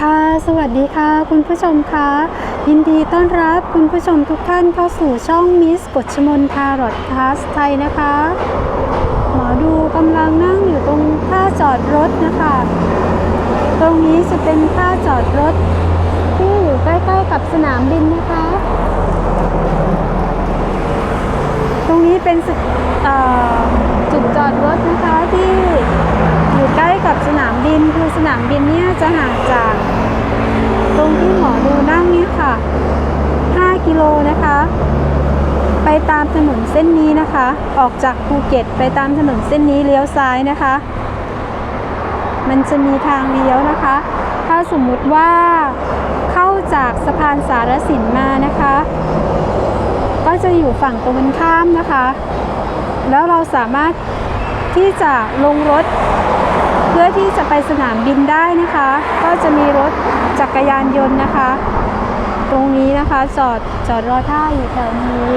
ค่ะ สวัสดีค่ะ คุณผู้ชมคะยินดีต้อนรับคุณผู้ชมทุกท่านเข้าสู่ช่องมิสกฎชมนทารอดคาสไทยนะคะ หมอดูกำลังนั่งอยู่ตรงท่าจอดรถนะคะ ตรงนี้จะเป็นท่าจอดรถ ที่อยู่ใกล้ๆกับสนามบินนะคะ ตรงนี้เป็นจุดจอดรถนะคะที่อยู่ใกล้กับสนามบิ นคือสนามบินเนี่ยจะห่างจากตรงที่หมอดูนั่งเนี่ยค่ะ 5 กิโลนะคะ ไปตามถนนเส้นนี้นะคะ ออกจากภูเก็ตไปตามถนนเส้นนี้เลี้ยวซ้ายนะคะ มันจะมีทางเลี้ยวนะคะ ถ้าสมมุติว่าเข้าจากสะพานสารสินมานะคะ ก็จะอยู่ฝั่งตรงกันข้ามนะคะ แล้วเราสามารถที่จะลงรถ พื่อที่จะไปสนามบินได้นะคะ ก็จะมีรถจักรยานยนต์นะคะ ตรงนี้นะคะจอดจอดรอท่าอยู่แถวนี้